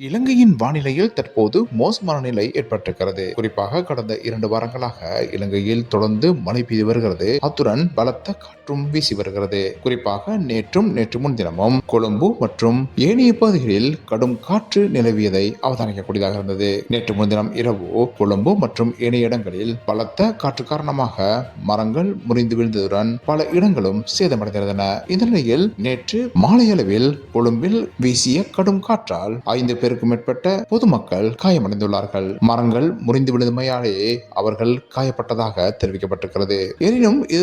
இலங்கையின் வானிலையில் தற்போது மோசமான நிலை ஏற்பட்டிருக்கிறது. குறிப்பாக கடந்த இரண்டு வாரங்களாக இலங்கையில் தொடர்ந்து மழை பெய்து வருகிறது. அத்துடன் பலத்த காற்றும் வீசி வருகிறது. குறிப்பாக நேற்றும் நேற்று முன்தினமும் கொழும்பு மற்றும் ஏனைய பகுதிகளில் கடும் காற்று நிலவியதை அவதானிக்கக்கூடியதாக இருந்தது. நேற்று முன்தினம் இரவு கொழும்பு மற்றும் ஏனைய இடங்களில் பலத்த காற்று காரணமாக மரங்கள் முறிந்து விழுந்ததுடன் பல இடங்களும் சேதமடைந்திருந்தன. இந்த நிலையில் நேற்று மாலை அளவில் கொழும்பில் வீசிய கடும் காற்றால் ஐந்து பேருக்கும் மேற்பட்ட பொதுமக்கள் காயமடைந்துள்ளார்கள். மரங்கள் முறிந்து விழுந்தமையாலேயே அவர்கள் காயப்பட்டதாக தெரிவிக்கப்பட்டிருக்கிறது. எனினும் இது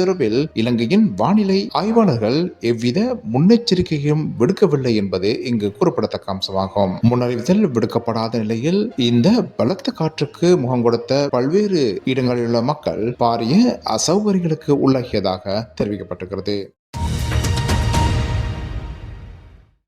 இலங்கையின் வானிலை ஆய்வாளர்கள் எவ்வித முன்னெச்சரிக்கையும் விடுக்கவில்லை என்பது இங்கு குறிப்பிடத்தக்க அம்சமாகும். முன்னறிவித்தல் விடுக்கப்படாத நிலையில் இந்த பலத்த காற்றுக்கு முகம் கொடுத்த பல்வேறு இடங்களில் உள்ள மக்கள் பாரிய அசௌகரியங்களுக்கு உள்ளாகியதாக தெரிவிக்கப்பட்டிருக்கிறது.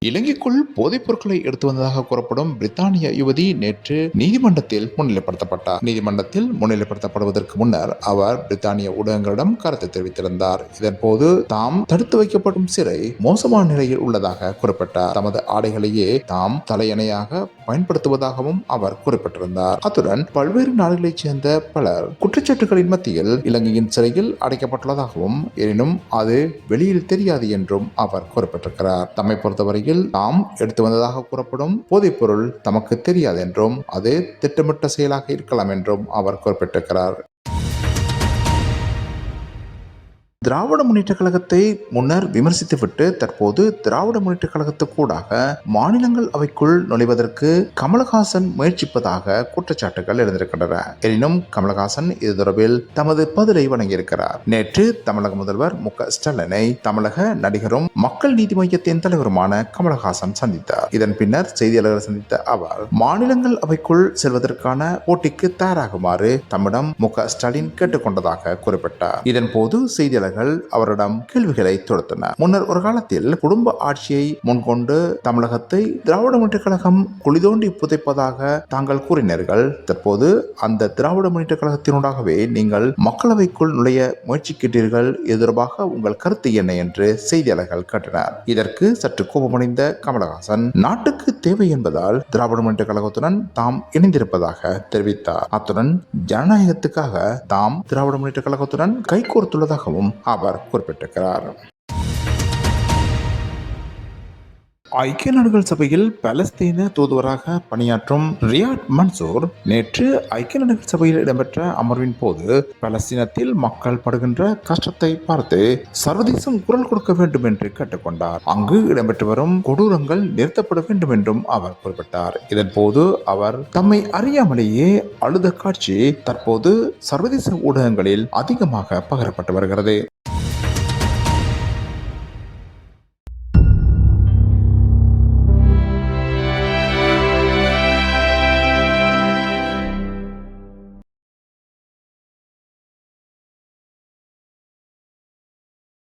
இலங்கைக்குள் போதைப் பொருட்களை எடுத்து வந்ததாக கூறப்படும் பிரித்தானிய யுவதி நேற்று நீதிமன்றத்தில் முன்னிலைப்படுத்தப்பட்டார். நீதிமன்றத்தில் முன்னிலைப்படுத்தப்படுவதற்கு முன்னர் அவர் பிரித்தானிய ஊடகங்களிடம் கருத்து தெரிவித்திருந்தார். இதன்போது தாம் தடுத்து வைக்கப்படும் சிறை மோசமான நிலையில் உள்ளதாக குறிப்பிட்டார். தமது ஆடைகளையே தாம் தலையணையாக பயன்படுத்துவதாகவும் அவர் குறிப்பிட்டிருந்தார். அத்துடன் பல்வேறு நாடுகளைச் சேர்ந்த பலர் குற்றச்சாட்டுகளின் மத்தியில் இலங்கையின் சிறையில் அடைக்கப்பட்டுள்ளதாகவும் எனினும் அது வெளியில் தெரியாது என்றும் அவர் குறிப்பிட்டிருக்கிறார். தம்மை பொறுத்தவரையில் நாம் எடுத்து வந்ததாக கூறப்படும் போதைப்பொருள் தமக்கு தெரியாது என்றும் அது திட்டமிட்ட செயலாக இருக்கலாம் என்றும் அவர் குறிப்பிட்டிருக்கிறார். திராவிட முன்னேற்ற கழகத்தை முன்னர் விமர்சித்துவிட்டு தற்போது திராவிட முன்னேற்ற கழகத்துக்கூடாக மாநிலங்கள் அவைக்குள் நுழைவதற்கு கமலஹாசன் முயற்சிப்பதாக குற்றச்சாட்டுகள் எழுந்திருக்கின்றன. எனினும் கமலஹாசன் இது தொடர்பில் தமது பதிலை வழங்கியிருக்கிறார். நேற்று தமிழக முதல்வர் மு க ஸ்டாலினை தமிழக நடிகரும் மக்கள் நீதி மையத்தின் தலைவருமான கமலஹாசன் சந்தித்தார். இதன் பின்னர் செய்தியாளர்களை சந்தித்த அவர் மாநிலங்கள் அவைக்குள் செல்வதற்கான போட்டிக்கு தயாராகுமாறு தம்மிடம் மு க ஸ்டாலின் கேட்டுக்கொண்டதாக குறிப்பிட்டார். இதன்போது செய்தியாளர்கள் அவரிடம் கேள்விகளை தொடுத்தனர். முன்னர் ஒரு காலத்தில் குடும்ப ஆட்சியை முன்கொண்டு தமிழகத்தை திராவிட முன்னேற்ற கழகம் குளிதோண்டி புதைப்பதாக தாங்கள் கூறினீர்கள். தற்போது அந்த திராவிட முன்னேற்ற கழகத்தினூடாகவே நீங்கள் மக்களவைக்குள் நுழைய முயற்சிக்கின்றீர்கள் எதிர்பாக உங்கள் கருத்து என்ன என்று செய்தியாளர்கள் கேட்டனர். இதற்கு சற்று கோபமடைந்த கமலஹாசன் நாட்டுக்கு தேவை என்பதால் திராவிட முன்னேற்ற கழகத்துடன் தாம் இணைந்திருப்பதாக தெரிவித்தார். அத்துடன் ஜனநாயகத்துக்காக தாம் திராவிட முன்னேற்ற கழகத்துடன் கைகோர்த்துள்ளதாகவும் அவர் குறிப்பிட்டிருக்கிறார். ஐக்கிய நாடுகள் சபையில் பலஸ்தீன தூதுவராக பணியாற்றும் ரியாட் மன்சூர் நேற்று ஐக்கிய நாடுகள் சபையில் இடம்பெற்ற அமர்வின் போது பலஸ்தீனத்தில் மக்கள் படுகின்ற கஷ்டத்தை பார்த்து சர்வதேசம் குரல் கொடுக்க வேண்டும் என்று கேட்டுக்கொண்டார். அங்கு இடம்பெற்று வரும் கொடூரங்கள் நிறுத்தப்பட வேண்டும் என்றும் அவர் குறிப்பிட்டார். இதன் போது அவர் தம்மை அறியாமலேயே அழுத காட்சி தற்போது சர்வதேச ஊடகங்களில் அதிகமாக பகிரப்பட்டு வருகிறது.